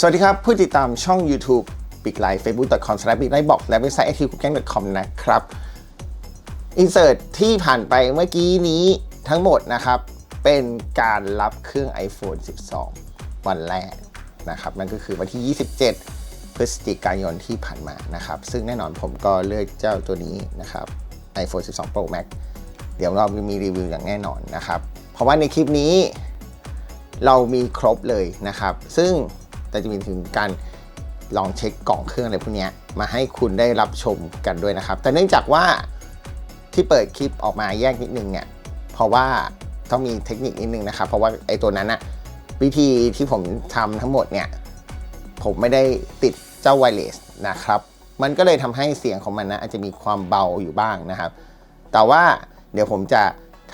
สวัสดีครับ ผู้ติดตามช่อง YouTube ปิกไลฟ์ facebook.com slash big ไลฟ์บอกและเว็บไซต์ activecookgang.com นะครับ อินเสิร์ตที่ผ่านไปเมื่อกี้นี้ทั้งหมดนะครับ เป็นการรับเครื่อง iPhone 12 วันแรกนะครับ นั่นก็คือวันที่ 27 พฤศจิกายนที่ผ่านมานะครับ ซึ่งแน่นอนผมก็เลือกเจ้าตัวนี้นะครับ iPhone 12 Pro Max เดี๋ยวเรามีรีวิวอย่างแน่นอนนะครับ เพราะว่าในคลิปนี้เรามีครบเลยนะครับ ซึ่ง แต่จะมีถึงการลองเช็คกล่องเครื่องอะไรพวกนี้มาให้คุณได้รับชมกันด้วยนะครับ แต่เนื่องจากว่าที่เปิดคลิปออกมาแยกนิดนึงเนี่ยเพราะว่าต้องมีเทคนิคนิดนึงนะครับ เพราะว่าไอ้ตัวนั้นอะวิธีที่ผมทำทั้งหมดเนี่ยผมไม่ได้ติดเจ้าไวเลสนะครับ มันก็เลยทำให้เสียงของมันนะอาจจะมีความเบาอยู่บ้างนะครับ แต่ว่าเดี๋ยวผมจะ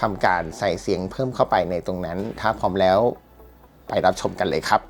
ทำการใส่เสียงเพิ่มเข้าไปในตรงนั้น ถ้าพร้อมแล้วไปรับชมกันเลยครับ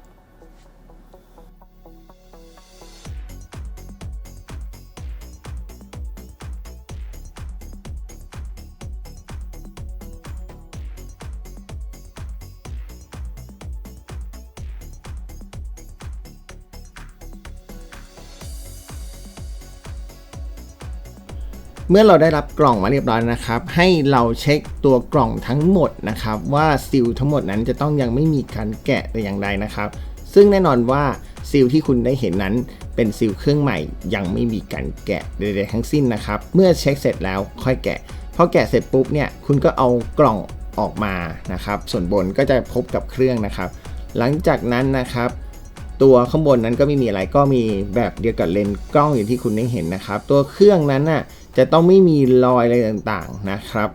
เมื่อเราได้รับกล่องมาเรียบร้อยนะครับ ให้เราเช็คตัวกล่องทั้งหมดนะครับ ว่าซิลทั้งหมดนั้นจะต้องยังไม่มีการแกะแต่อย่างใดนะครับ ซึ่งแน่นอนว่าซิลที่คุณได้เห็นนั้นเป็นซิลเครื่องใหม่ยังไม่มีการแกะใดๆทั้งสิ้นนะครับ เมื่อเช็คเสร็จแล้วค่อยแกะพอแกะเสร็จปุ๊บเนี่ยคุณก็เอากล่องออกมานะครับ ส่วนบนก็จะพบกับเครื่องนะครับ หลังจากนั้นนะครับ ตัวข้างบนนั้นก็ไม่มีอะไรก็มีแบบเดียวกับเลนส์กล้องอย่างที่คุณได้เห็นนะครับ ตัวเครื่องนั้นน่ะ จะต้องไม่มีรอยอะไรต่างๆนะครับ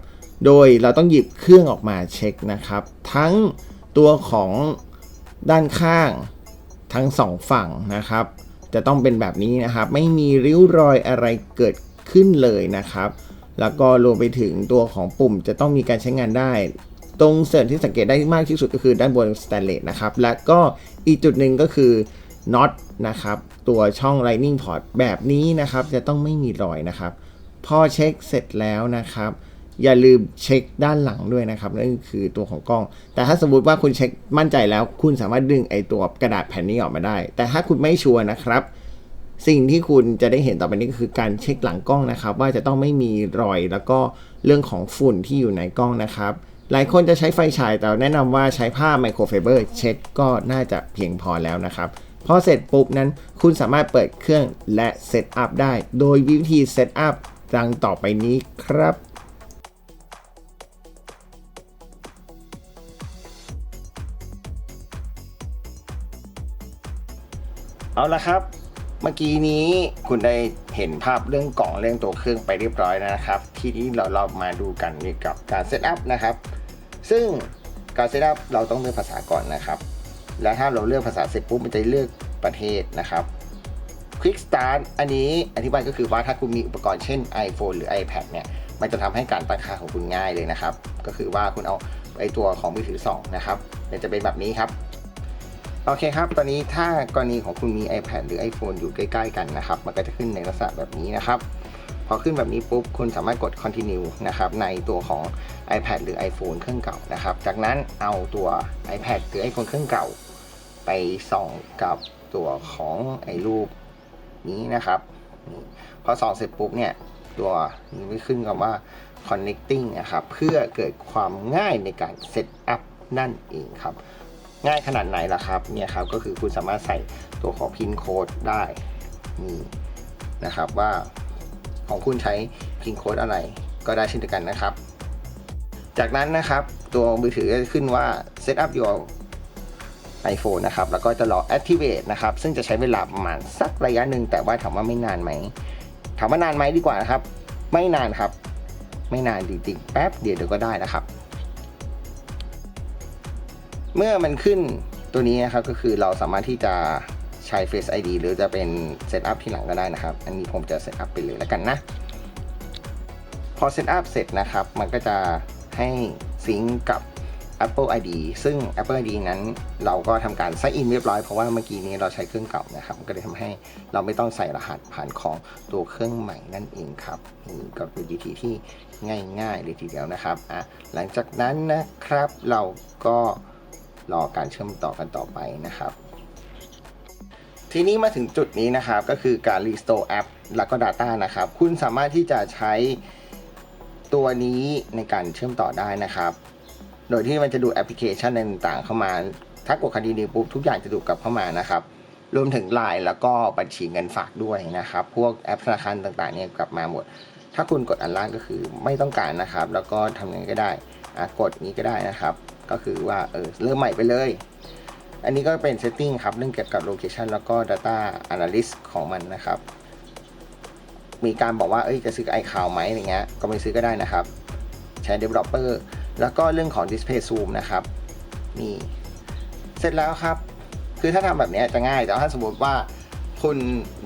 โดยเราต้องหยิบเครื่องออกมาเช็คนะครับ ทั้งตัวของด้านข้างทั้งสองฝั่งนะครับ จะต้องเป็นแบบนี้นะครับ ไม่มีริ้วรอยอะไรเกิดขึ้นเลยนะครับ แล้วก็รวมไปถึงตัวของปุ่มจะต้องมีการใช้งานได้ ตรงเสริมที่สังเกตได้มากที่สุดก็คือด้านบนสแตนเลสนะครับ และก็อีกจุดหนึ่งก็คือน็อตนะครับ ตัวช่อง Lightning Port แบบนี้นะครับ จะต้องไม่มีรอยนะครับ พอเช็คเสร็จแล้วนะครับ อย่าลืมเช็คด้านหลังด้วยนะครับนั่นคือตัวของกล้อง แต่ถ้าสมมติว่าคุณเช็คมั่นใจแล้ว คุณสามารถดึงไอตัวกระดาษแผ่นนี้ออกมาได้ แต่ถ้าคุณไม่ชัวร์นะครับ สิ่งที่คุณจะได้เห็นต่อไปนี้ก็คือการเช็คหลังกล้องนะครับ ว่าจะต้องไม่มีรอยแล้วก็เรื่องของฝุ่นที่อยู่ในกล้องนะครับหลายคนจะใช้ไฟฉายแต่แนะนำว่าใช้ผ้าไมโครไฟเบอร์เช็ดก็น่าจะเพียงพอแล้วนะครับพอเสร็จปุ๊บนั้นคุณสามารถเปิดเครื่องและเซตอัพได้ โดยวิธีเซตอัพ ดังต่อไปนี้ครับเอาละครับ เมื่อกี้นี้คุณได้เห็นภาพเรื่องกล่องเรื่องตัวเครื่องไปเรียบร้อยนะครับ ทีนี้เราเรามาดูกันกับการเซตอัพนะครับ ซึ่งการเซตอัพเราต้องเลือกภาษาก่อนนะครับ และถ้าเราเลือกภาษาเสร็จปุ๊บมันจะเลือกประเทศนะครับ Quick Start อันนี้อธิบายก็คือว่าถ้าคุณมีอุปกรณ์เช่น iPhone หรือ iPad เนี่ยมันจะทำให้การตั้งค่าของคุณง่ายเลยนะครับ ก็คือว่าคุณเอาไอตัวของมือถือ 2 นะครับมันจะเป็นแบบนี้ครับ โอเคครับ ตอนนี้ถ้ากรณีของคุณมี iPad หรือ iPhone อยู่ใกล้ ๆ กันนะครับ มันก็จะขึ้นในลักษณะแบบนี้นะครับ พอขึ้นแบบนี้ปุ๊บ คุณสามารถกด continue นะครับ ในตัวของ iPad หรือ iPhone เครื่องเก่านะครับ จากนั้นเอาตัว iPad หรือ iPhone เครื่องเก่า ไปส่องกับตัวของไอ้รูป นี้นะครับพอส่องเสร็จปุ๊บเนี่ยตัวนี้ไม่ขึ้นคำว่า connecting นะครับ เพื่อเกิดความง่ายในการ set up นั่นเองครับ ง่ายขนาดไหนล่ะครับเนี่ยครับก็คือคุณสามารถใส่ตัวของพินโค้ดได้นี่นะครับว่าของคุณใช้พินโค้ดอะไรก็ได้เช่นเดียวกันนะครับ จากนั้นนะครับตัวมือถือจะขึ้นว่า set up your iPhone นะครับแล้วก็จะรอ activate นะครับซึ่งจะใช้เวลาประมาณสักระยะหนึ่งแต่ว่าถามว่าไม่นานไหมถามว่านานไหมดีกว่านะครับ ไม่นานครับ ไม่นานจริงๆแป๊บเดียวเดี๋ยวก็ได้นะครับ เมื่อมันขึ้นตัวนี้นะครับก็คือเราสามารถที่จะใช้ Face ID หรือจะเป็นเซตอัพที่หลังก็ได้นะครับ อันนี้ผมจะเซตอัพไปเลยแล้วกันนะพอเซตอัพเสร็จนะครับ มันก็จะให้ซิงก์กับ Apple ID ซึ่ง Apple ID นั้นเราก็ทำการ sign in เรียบร้อยเพราะว่าเมื่อกี้นี้เราใช้เครื่องเก่านะครับก็เลยทำให้เราไม่ต้องใส่รหัสผ่านของตัวเครื่องใหม่นั่นเองครับนี่ก็เป็นวิธีที่ง่ายๆเลยทีเดียวนะครับอะหลังจากนั้นนะครับเราก็รอการเชื่อมต่อกันต่อไปนะครับ ทีนี้มาถึงจุดนี้นะครับก็คือการ restore app แล้วก็ data นะครับ คุณสามารถที่จะใช้ตัวนี้ในการเชื่อมต่อได้นะครับ โดยที่มันจะดูแอปพลิเคชันต่างๆ เข้ามา ถ้ากดคดีนี้ปุ๊บทุกอย่างจะดูดกลับเข้ามานะครับ รวมถึง Line แล้วก็บัญชีเงินฝากด้วยนะครับ พวกแอปธนาคารต่างๆเนี่ยกลับมาหมด ถ้าคุณกดอันล่างก็คือไม่ต้องการนะครับ แล้วก็ทำยังไงก็ได้กดนี้ก็ได้นะครับ ก็คือว่าเออเริ่มใหม่ไปเลย อันนี้ก็เป็น setting ครับเรื่องเกี่ยวกับ location แล้วก็ data analyst ของมันนะครับ มีการบอกว่าเอ้ยจะซื้อ iCloud ไหมอะไรเงี้ยก็ไม่ซื้อก็ได้นะครับใช้ developer แล้วก็เรื่องของ display zoom นะครับนี่เสร็จแล้วครับ คือถ้าทำแบบนี้จะง่าย แต่ถ้าสมมติว่าคุณ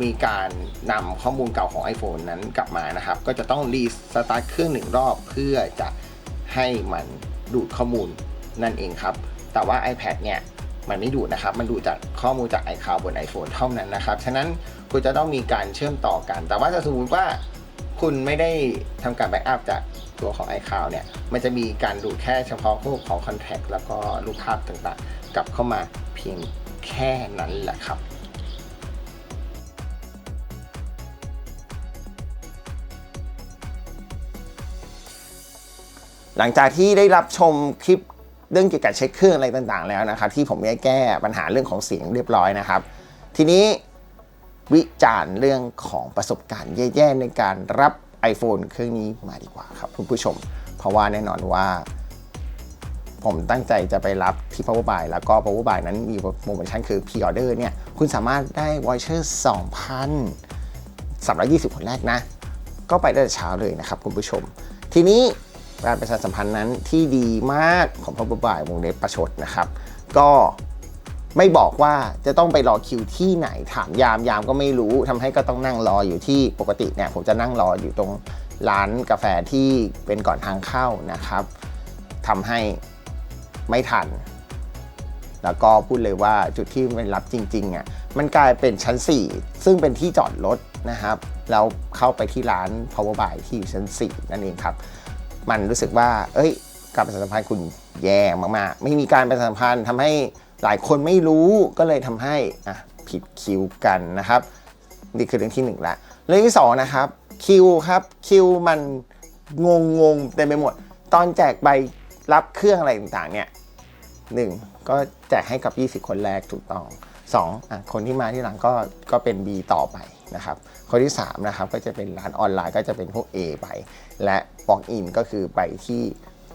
มีการนำข้อมูลเก่าของ iPhone นั้นกลับมานะครับ ก็จะต้องรีสตาร์ทเครื่องหนึ่งรอบเพื่อจะให้มันดูดข้อมูลนั่นเองครับ แต่ว่า iPad เนี่ยมันไม่ดูดนะครับ มันดูจากข้อมูลจาก iCloud บน iPhone เท่านั้นนะครับ ฉะนั้นคุณจะต้องมีการเชื่อมต่อกัน แต่ว่าถ้าสมมติว่าคุณไม่ได้ทำการแบ็กอัพจาก ตัวของ iCloud เนี่ย มันจะมีการดูแค่เฉพาะพวกของ Contact แล้วก็รูปภาพต่างๆ กลับเข้ามาเพียงแค่นั้นแหละครับหลังจากที่ได้รับชมคลิปเรื่องเกี่ยวกับเช็คเครื่องอะไรต่างๆ แล้วนะครับ ที่ผมได้แก้ปัญหาเรื่องของเสียงเรียบร้อยนะครับ ทีนี้วิจารณ์เรื่องของประสบการณ์แย่ๆในการรับ iPhone เครื่องนี้มาดีกว่าครับคุณผู้ชม เพราะว่าแน่นอนว่า ผมตั้งใจจะไปรับที่ Power Buy แล้วก็ Power Buy นั้นมีโปรโมชั่นคือ Pre Order เนี่ยคุณสามารถได้ Voucher 2,000 320 คนแรกนะ ก็ไปได้แต่เช้าเลยนะครับคุณผู้ชม ทีนี้การประชาสัมพันธ์นั้นที่ดีมากของ Power Buy วงเล็บประชดนะครับ ก็ ไม่บอกว่าจะต้องไปรอคิวที่ไหนถามยามยามก็ไม่รู้ทำให้ก็ต้องนั่งรออยู่ที่ปกติเนี่ยผมจะนั่งรออยู่ตรงร้านกาแฟที่เป็นก่อนทางเข้านะครับทำให้ไม่ทัน แล้วก็พูดเลยว่าจุดที่มันรับจริงๆอะมันกลายเป็นชั้น 4 ซึ่งเป็นที่จอดรถนะครับ แล้วเข้าไปที่ร้าน power buy ที่อยู่ชั้น 4 นั่นเองครับ มันรู้สึกว่า เอ้ย การประชาสัมพันธ์คุณแย่มากๆ ไม่มีการประชาสัมพันธ์ทำให้ หลายคนไม่รู้ก็เลยทำให้อะผิดคิวกันนะครับนี่คือเรื่องที่หนึ่งละเรื่องที่สองนะครับคิวครับคิวมันงงงงเต็มไปหมด ตอนแจกใบรับเครื่องอะไรต่างๆเนี่ยหนึ่งก็แจกให้กับ 20 คนแรกถูกต้องสองอะคนที่มาที่หลังก็ก็เป็น B ต่อไปนะครับ คนที่3นะครับก็จะเป็นร้านออนไลน์ก็จะเป็นพวก A ไป และ Walk in ก็คือไปที่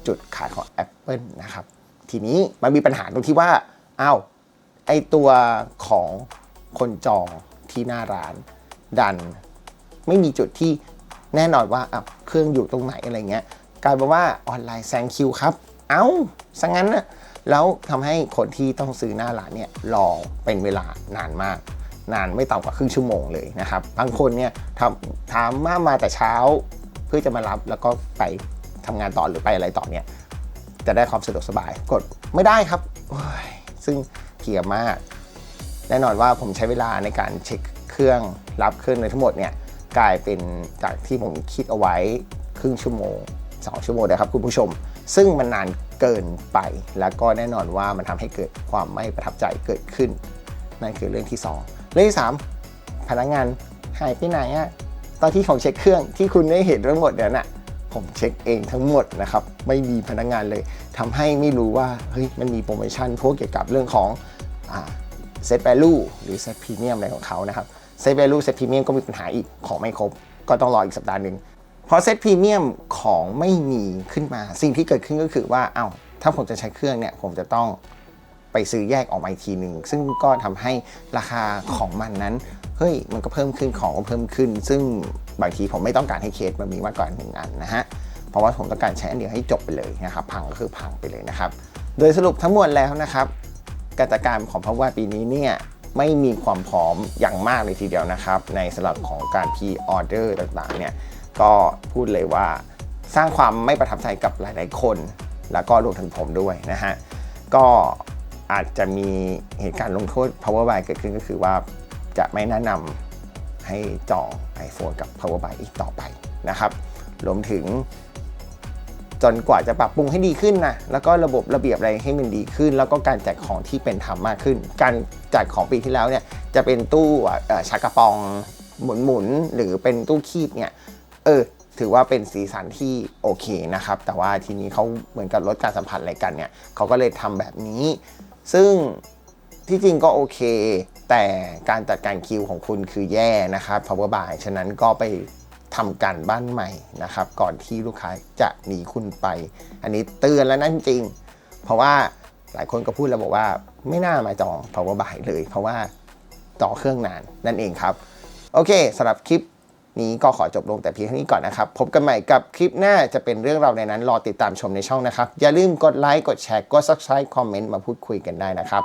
จุดขายของ Apple นะครับ ทีนี้มันมีปัญหาตรงที่ว่า อ้าวไอตัวของคนจองที่หน้าร้าน ดัน ไม่มีจุดที่แน่นอนว่าอะเครื่องอยู่ตรงไหนอะไรเงี้ยกลายเป็นว่าออนไลน์แซงคิวครับ เอ้าสังงั้นนะแล้วทำให้คนที่ต้องซื้อหน้าร้านเนี่ยรอเป็นเวลานานมาก นานไม่ต่ำกว่าครึ่งชั่วโมงเลยนะครับ บางคนเนี่ยทำถามมามาแต่เช้า เพื่อจะมารับแล้วก็ไปทำงานต่อหรือไปอะไรต่อเนี่ยจะได้ความสะดวกสบายกดไม่ได้ครับโอย ซึ่งเพลียมาก แน่นอนว่าผมใช้เวลาในการเช็คเครื่องรับเครื่องในทั้งหมดเนี่ยกลายเป็นจากที่ผมคิดเอาไว้ครึ่งชั่วโมง 2 ชั่วโมงนะครับคุณผู้ชม ซึ่งมันนานเกินไป แล้วก็แน่นอนว่ามันทำให้เกิดความไม่ประทับใจเกิดขึ้น นั่นคือเรื่องที่ 2 เรื่องที่ 3 พนักงานหายไปไหนอะตอนที่ผมเช็คเครื่องที่คุณได้เห็นทั้งหมดเนี่ยน่ะผมเช็คเองทั้งหมดนะครับ ไม่มีพนักงานเลย ทำให้ไม่รู้ว่าเฮ้ยมันมีโปรโมชั่นพวกเกี่ยวกับเรื่องของเซต value หรือ set premium อะไรของเขานะครับ set value set premium ก็มีปัญหาอีกของไม่ครบ ก็ต้องรออีกสัปดาห์หนึ่งพอ set premium ของไม่มีขึ้นมา สิ่งที่เกิดขึ้นก็คือว่าเอ้าถ้าผมจะใช้เครื่องเนี่ยผมจะต้องไปซื้อแยกออกมาอีกทีหนึ่งซึ่งก็ทำให้ราคาของมันนั้นเฮ้ยมันก็เพิ่มขึ้นของก็เพิ่มขึ้น ซึ่งบางทีผมไม่ต้องการให้เคสมันมีมากกว่าหนึ่งอันนะฮะ ราะว่าผมต้องการใช้อันเดียวให้จบไปเลยนะครับพังก็คือพังไปเลยนะครับ โดยสรุปทั้งมวลแล้วนะครับกิจกรรของพะว่าปีนี้เนี่ยไม่มีความพร้อมอย่างมากเลยทีเดียวนะครับ ในสำหรับของการพีออเดอร์ต่างๆเนี่ยก็พูดเลยว่าสร้างความไม่ประทับใจกับหลาย ๆ คน แล้วก็รวมถึงผมด้วยนะฮะก็อาจจะมีเหตุการณ์ลงโทษ Power Buy เกิดขึ้นก็คือว่าจะไม่แนะนำให้จอง iPhone กับ Power Buy อีกต่อไปนะครับรวมถึง จนกว่าจะปรับปรุงให้ดีขึ้นนะแล้วก็ระบบระเบียบอะไรให้มันดีขึ้น แล้วก็การแจกของที่เป็นธรรมมากขึ้น การแจกของปีที่แล้วเนี่ยจะเป็นตู้ชากระปองหมุนๆหรือเป็นตู้คีบเนี่ยเออถือว่าเป็นสีสันที่โอเคนะครับ แต่ว่าทีนี้เขาเหมือนกับลดการสัมผัสอะไรกันเนี่ยเขาก็เลยทำแบบนี้ ซึ่งที่จริงก็โอเค แต่การจัดการคิวของคุณคือแย่นะครับ power by ฉะนั้นก็ไป ทำการบ้านใหม่นะครับ ก่อนที่ลูกค้าจะหนีคุณไป อันนี้เตือนแล้วนั่นจริง เพราะว่าหลายคนก็พูดแล้วบอกว่าไม่น่ามาจอง power buy เลย เพราะว่าต่อเครื่องนานนั่นเองครับ โอเคสำหรับคลิปนี้ก็ขอจบลงแต่เพียงเท่านี้ก่อนนะครับ พบกันใหม่กับคลิปหน้าจะเป็นเรื่องราวในนั้น รอติดตามชมในช่องนะครับ อย่าลืมกดไลค์กดแชร์กด subscribe คอมเมนต์มาพูดคุยกันได้นะครับ